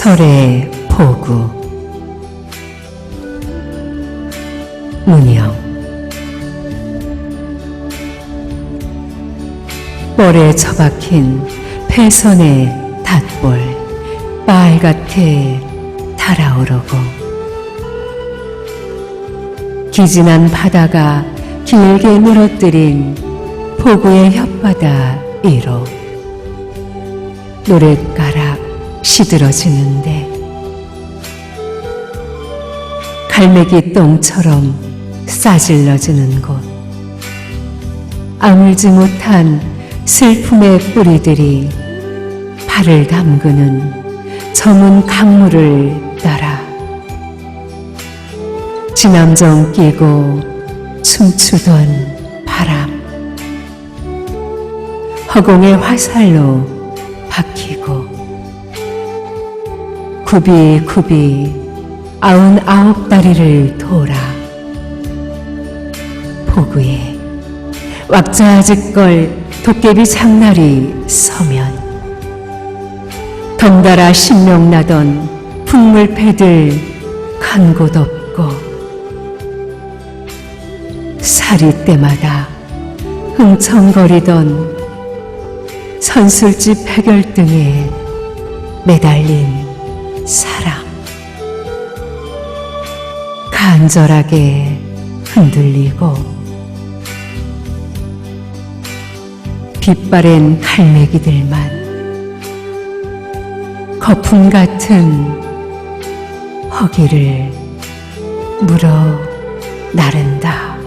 소설의 포구 문영. 볼에 처박힌 패선의 닷볼 빨갛게 달아오르고. 기진한 바다가 길게 늘어뜨린 포구의 혓바다 위로 노랫가락 시들어지는데 갈매기 똥처럼 싸질러지는 곳. 아물지 못한 슬픔의 뿌리들이 발을 담그는 저문 강물을 따라 지남정 끼고 춤추던 바람. 허공의 화살로 박히고 굽이굽이 아흔 아홉 다리를 돌아 포구에 왁자지껄 도깨비 장날이 서면 덩달아 신명나던 풍물패들 간 곳 없고 사리 때마다 흥청거리던 선술집 해결등에 매달린 사람 간절하게 흔들리고 빛바랜 갈매기들만 거품 같은 허기를 물어 나른다.